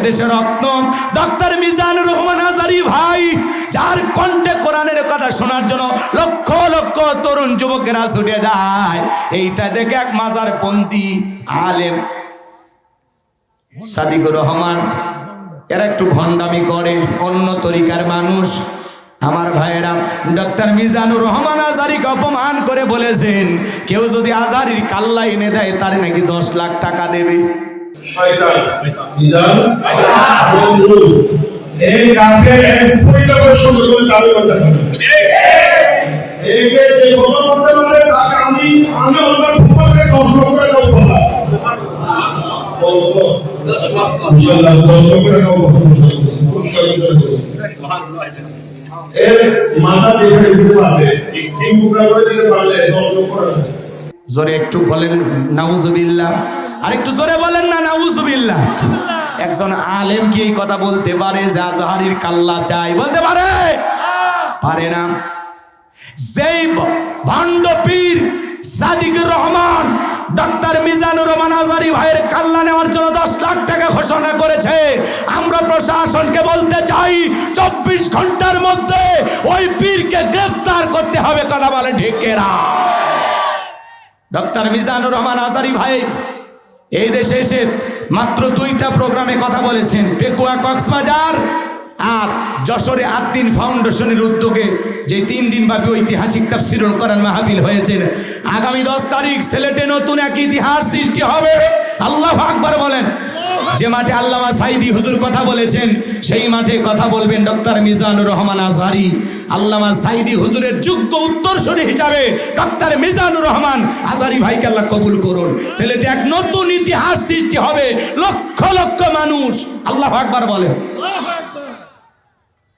এদেশের রত্ন। ডক্টর মিজানুর রহমান আজারি ভাই, যার কণ্ঠে কোরআনের কথা শোনার জন্য লক্ষ লক্ষ তরুণ যুবকেরা ছুটে যায়। এইটা দেখে এক মাজার পন্থী আলেম সাদিকুর রহমান, এরা একটু ভণ্ডামি করে, অন্য তরিকার মানুষ। আমার ভাইয়েরা ডক্টর মিজানুর রহমান আজারিকে অপমান করে বলেছেন, কেউ যদি আজারির কাল্লা এনে দেয়, তার নাকি দশ লাখ টাকা দেবে। শয়তান এই কাকে এক টাকা সুন্দর করে দাবি। একটু বলেন নাউজুবিল্লাহ। আর একটু জোরে বলেন না, নাউজুবিল্লাহ। একজন আলেম কি এই কথা বলতে পারে যে জাহারির কাল্লা চাই? বলতে পারে। পারে না। যেই ভ- ভণ্ড পীর সাদিকুর রহমান ডক্টর মিজানুর রহমান আজারি ভাইয়ের কাল্লা নেওয়ার জন্য দশ লাখ টাকা ঘোষণা করেছে। আমরা প্রশাসনকে বলতে চাই, চব্বিশ ঘণ্টার মধ্যে ওই পীরকে গ্রেফতার করতে হবে, কথা বলে ঠিকেরা ডক্টর মিজানুর রহমান আজারি ভাই এই দেশে এসে মাত্র দুইটা প্রোগ্রামে কথা বলেছেন পেকুয়া কক্সবাজার আর যশোরে আত্মিন ফাউন্ডেশনের উদ্যোগে যে তিন দিন ব্যাপী ঐতিহাসিক তাফসিরুল কোরআন মাহাবিল হয়েছেন। আগামী দশ তারিখ সিলেটে নতুন এক ইতিহাস সৃষ্টি হবে। আল্লাহ আকবর বলেন। যে মাঠে আল্লামা সাইদি হুজুর কথা বলেছেন, সেই মাঠে কথা বলবেন ডক্টর মিজানুর রহমান আজহারি। আল্লামা সাইদি হুজুরের যোগ্য উত্তরসূরি হিসাবে ডক্টর মিজানুর রহমান আজহারি ভাইকে আল্লাহ কবুল করুন। সিলেটে এক নতুন ইতিহাস সৃষ্টি হবে, লক্ষ লক্ষ মানুষ। আল্লাহ আকবার বলেন।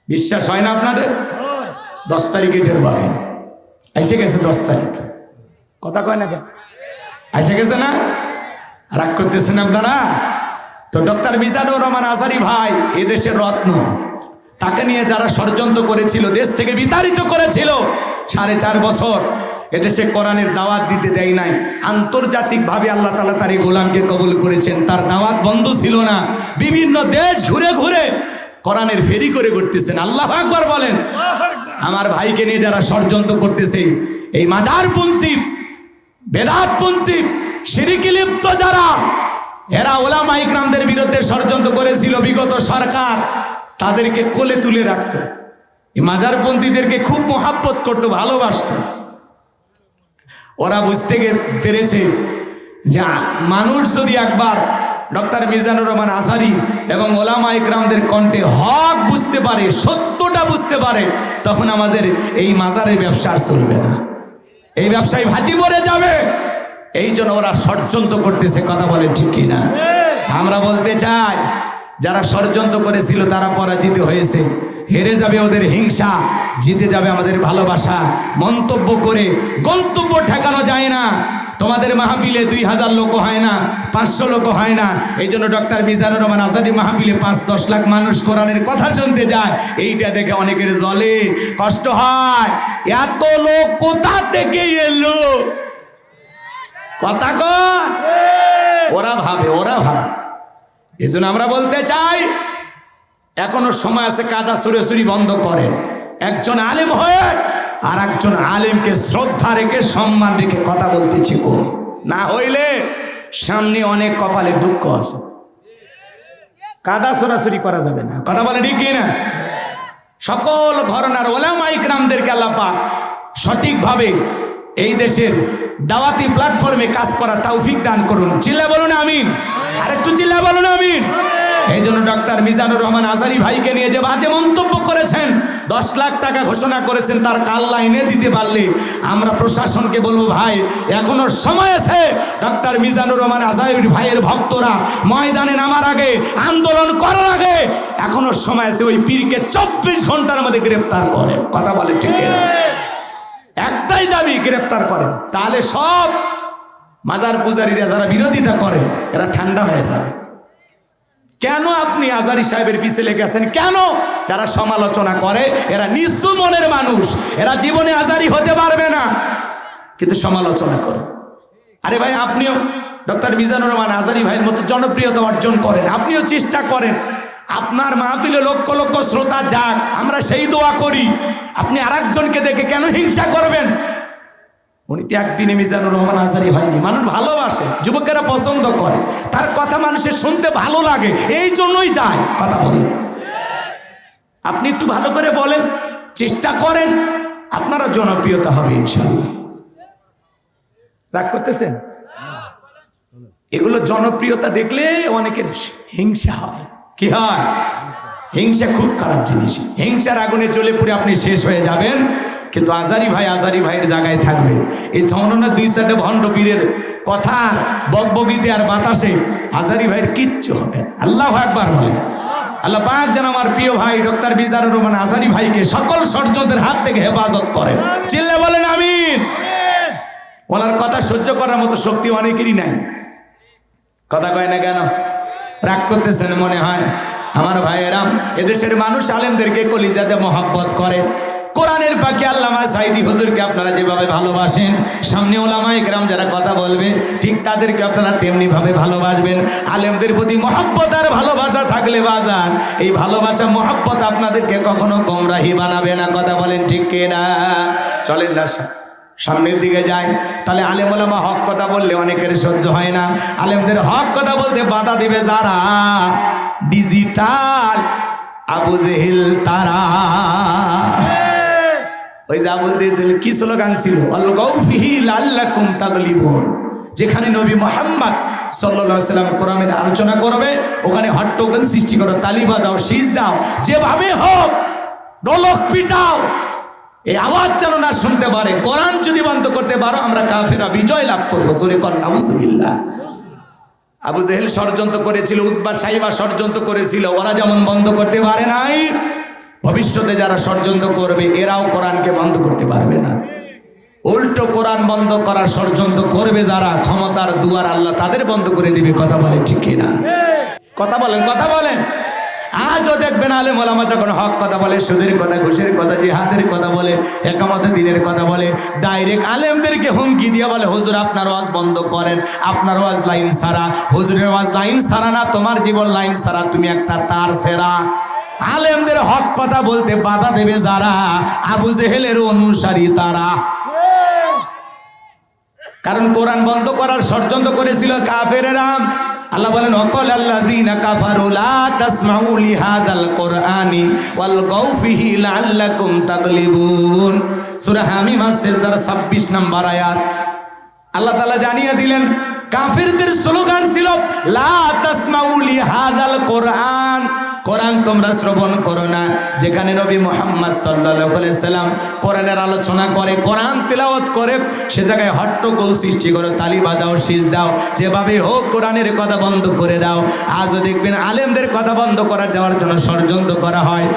বিশ্বাস হয় না আপনাদের? দশ তারিখে টের পাবেন এসে গেছে দশ তারিখ। কথা কয় না কেন? এসে গেছে না? রাগ করতেছেন আপনারা? তো ডক্টর মিজানুর রহমান আজারি ভাই, এদেশের রত্ন। তাকে নিয়ে যারা ষড়যন্ত্র করেছিল, দেশ থেকে বিতাড়িত করেছিল, সাড়ে চার বছর এদেশে কোরআনের দাওয়াত দিতে দেয় নাই। আন্তর্জাতিকভাবে আল্লাহ তালা তার এই গোলামকে কবল করেছেন। তার দাওয়াত বন্ধ ছিল না। বিভিন্ন দেশ ঘুরে ঘুরে কোরআনের ফেরি করে করতেছেন আল্লাহ আকবার বলেন। আমার ভাইকে নিয়ে যারা ষড়যন্ত্র করতেছে, এই মাজারপন্থী, বেদাতপন্থী সিরিকি লিপ্ত যারা এরা ওলামা ইকরামদের বিরুদ্ধে ষড়যন্ত্র করেছিল। বিগত সরকার তাদেরকে কোলে তুলে রাখত। মাজারপন্থীদেরকে খুব মোহাব্বত করতো, ভালোবাসত। ওরা বুঝতে পেরেছে যা মানুষ যদি একবার ডক্টর মিজানুর রহমান আসারি এবং ওলামা ইকরামদের কণ্ঠে হক বুঝতে পারে, সত্যটা বুঝতে পারে, তখন আমাদের এই মাজারের ব্যবসা আর চলবে না। এই ব্যবসায় ভাটি পড়ে যাবে। এই জন্য ওরা ষড়যন্ত্র করতেছে কথা বলে ঠিক কিনা? আমরা বলতে চাই যারা ষড়যন্ত্র করেছিল তারা পরাজিত হয়েছে। হেরে যাবে ওদের হিংসা জিতে যাবে আমাদের ভালোবাসা। মন্তব্য করে গন্তব্য ঠেকানো যায় না। তোমাদের মাহফিলে দুই হাজার লোক হয় না পাঁচশো লোক হয় না। এই জন্য ডক্টর মিজানুর রহমান আজাদি মাহফিলে পাঁচ দশ লাখ মানুষ কোরআনের কথা শুনতে যায়। এইটা দেখে অনেকের জলে কষ্ট হয়। এত লোক কোথা থেকে এলো? কথা ওরা ভাবে ওরা ভাবে। এই জন্য আমরা বলতে চাই এখনও সময় আছে কাদা সুরেসুরি বন্ধ করেন। একজন আলেম হয়ে আর একজন আলেমকে শ্রদ্ধা রেখে সম্মান রেখে কথা বলতেছি কোন না হইলে সামনে অনেক কপালে দুঃখ আছে। কাদা সরাসরি করা যাবে না। কথা বলে ঠিক না সকল ঘরনার ওলামা ইকরামদেরকে আল্লাহ পাক সঠিকভাবে এই দেশের দাওয়াতি প্ল্যাটফর্মে কাজ করা তৌফিক দান করুন। চিল্লা বলুন আমিন। আরেকটু চিল্লা বলুন আমিন। এই জন্য ডক্টর মিজানুর রহমান আজারি ভাইকে নিয়ে যে বাজে মন্তব্য করেছেন, দশ লাখ টাকা ঘোষণা করেছেন, তার কাল্লা এনে দিতে পারলে আমরা প্রশাসনকে বলব, ভাই, এখনও সময় আছে। ডক্টর মিজানুর রহমান আজারি ভাইয়ের ভক্তরা ময়দানে নামার আগে, আন্দোলন করার আগে, এখনও সময় আছে, ওই পীরকে চব্বিশ ঘণ্টার মধ্যে গ্রেফতার করে। কথা বলে ঠিক একটাই দাবি, গ্রেফতার করেন তাহলে সব মাজার পূজারীরা যারা বিরোধিতা করে, এরা ঠান্ডা হয়ে যাবে। কেন আপনি আজারি সাহেবের পিছে লেগেছেন কেন? যারা সমালোচনা করে, এরা নিঃস্ব মনের মানুষ। এরা জীবনে আজারি হতে পারবে না, কিন্তু সমালোচনা করে। আরে ভাই, আপনিও ডক্টর মিজানুর রহমান আজারি ভাইয়ের মতো জনপ্রিয়তা অর্জন করেন। আপনিও চেষ্টা করেন। আপনার মাহফিলে লক্ষ লক্ষ শ্রোতা যাক, আমরা সেই দোয়া করি। আপনি আরেকজনকে দেখে কেন হিংসা করবেন? উনি তো একদিনে মিজানুর রহমান আজারি হয়নি। মানুষ ভালোবাসে, যুবকেরা পছন্দ করে। তার কথা মানুষের শুনতে ভালো লাগে, এই জন্যই যায়। কথা বলেন। আপনি একটু ভালো করে বলেন, চেষ্টা করেন আপনারা জনপ্রিয়তা হবে ইনশাল্লাহ রাগ করতেছেন? এগুলো জনপ্রিয়তা দেখলে অনেকের হিংসা হয়। কি হয়? হিংসা খুব খারাপ জিনিস। হিংসার আগুনে জ্বলে পুরে আপনি শেষ হয়ে যাবেন। কিন্তু আজারি ভাই আজারি ভাইয়ের জায়গায় থাকবে। এই ধরনের দুই সাইডে ভণ্ড পীরের কথা বকবগিতে আর বাতাসে আজারি ভাইয়ের কিচ্ছু হবে আল্লাহ একবার বলে আল্লাহ পাক যেন আমার প্রিয় ভাই ডক্টর বিজারুর রহমান আজারি ভাইকে সকল ষড়যন্ত্রের হাত থেকে হেফাজত করেন। চিল্লা বলেন, আমিন। ওনার কথা সহ্য করার মতো শক্তি অনেকেরই নাই। কথা কয় না কেন? রাগ করতেছেন মনে হয়? আমার ভাইয়েরাম এদেশের মানুষ আলেমদেরকে কলিজাতে মহব্বত করে। কোরআনের পাখি আল্লামা সাইদি হুজুরকে আপনারা যেভাবে ভালোবাসেন, সামনে ওলামা গ্রাম যারা কথা বলবে, ঠিক তাদেরকে আপনারা তেমনি ভাবে ভালোবাসবেন। আলেমদের প্রতি মহব্বত আর ভালোবাসা থাকলে বাজান এই ভালোবাসা, মহব্বত আপনাদেরকে কখনো গোমরাহি বানাবে না, কথা বলেন ঠিক কিনা? চলেন না সামনের দিকে যায়। তাহলে আলেম ওলামা হক কথা বললে অনেকের সহ্য হয় না। আলেমদের হক কথা বলতে বাধা দিবে যারা? ডিজিটাল আবু জেহিল তারা। ওই যে আবু জেহিল কি স্লোগান ছিল? আল্লাকুম তাগলিবুন। যেখানে নবী মোহাম্মদ সাল্লাম কোরআনের আলোচনা করবে ওখানে হট্টগোল সৃষ্টি করো তালি বাজাও শীষ দাও যেভাবে হোক ডলক পিটাও। এই আওয়াজ যেন না শুনতে পারে। কোরআন যদি বন্ধ করতে পারো, আমরা কাফেরা বিজয় লাভ করব। জোরে নাউজুবিল্লাহ। আবু জেহেল ষড়যন্ত্র করেছিল উদ্বা সাইবা ষড়যন্ত্র করেছিল। ওরা যেমন বন্ধ করতে পারে নাই, ভবিষ্যতে যারা ষড়যন্ত্র করবে, এরাও কোরআনকে বন্ধ করতে পারবে না। উল্টো কোরআন বন্ধ করার ষড়যন্ত্র করবে যারা, ক্ষমতার দুয়ার আল্লাহ তাদের বন্ধ করে দিবে। কথা বলে ঠিক না কথা বলেন কথা বলেন। আজও দেখবেন আলেম ওলামা যখন হক কথা বলে, সুদের কথা, ঘুষের কথা, জিহাদের কথা বলে, একামতে দিনের কথা বলে ডাইরেক্ট আলেমদেরকে হুমকি দিয়ে বলে, হুজুর, আপনার ওয়াজ বন্ধ করেন। আপনার ওয়াজ লাইন সারা হুজুরের ওয়াজ লাইন সারা না, তোমার জীবন লাইন সারা তুমি একটা তার সেরা। আলেমদের হক কথা বলতে বাধা দেবে যারা, আবু জেহেলের অনুসারী তারা। কারণ কোরআন বন্ধ করার ষড়যন্ত্র করেছিল কাফেরেরা। আল্লাহ বলেন অকল আল্লাযীনা কাফারু লা তাসমাউ লিহাযাল কোরআনি ওয়াল গাউফিহি লাআল্লাকুম তাগলিবুন। সূরা হামিম সেজদার 26 নম্বর আয়াত। আল্লাহ তাআলা জানিয়ে দিলেন, কাফিরদের স্লোগান ছিল, লা তাসমাউ লিহাযাল কোরআন। কোরআন তোমরা শ্রবণ করো না। যেখানে নবী মোহাম্মদ সাল্লাহ সাল্লাম কোরআনের আলোচনা করে, কোরআন তেলাওয়াত করে, সে জায়গায় হট্টগোল সৃষ্টি করো, তালি বাজাও শীষ দাও যেভাবে হোক কোরআনের কথা বন্ধ করে দাও। আজও দেখবেন আলেমদের কথা বন্ধ করা দেওয়ার জন্য ষড়যন্ত্র করা হয়।